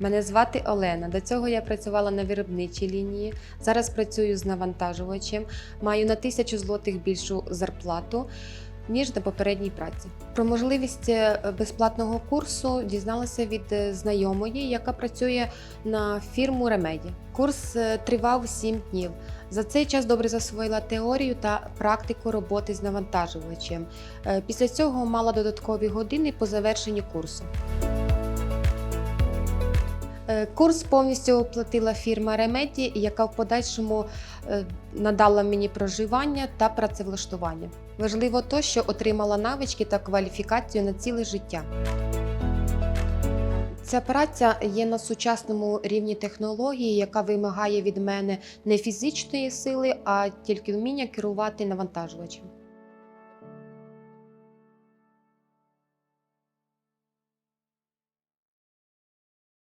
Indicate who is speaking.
Speaker 1: Мене звати Олена. До цього я працювала на виробничій лінії. Зараз працюю з навантажувачем. Маю на тисячу злотих більшу зарплату. Ніж на попередній праці. Про можливість е, безплатного курсу дізналася від е, знайомої, яка працює на фірму Ремеді. Курс е, тривав 7 днів. За цей час добре засвоїла теорію та практику роботи з навантажувачем. Після цього мала додаткові години по завершенні курсу. Е, Курс повністю оплатила фірма Ремеді, яка в подальшому е, надала мені проживання та працевлаштування. Важливо то, що отримала навички та кваліфікацію на ціле життя. Ця праця є на сучасному рівні технології, яка вимагає від мене не фізичної сили, а тільки вміння керувати навантажувачем.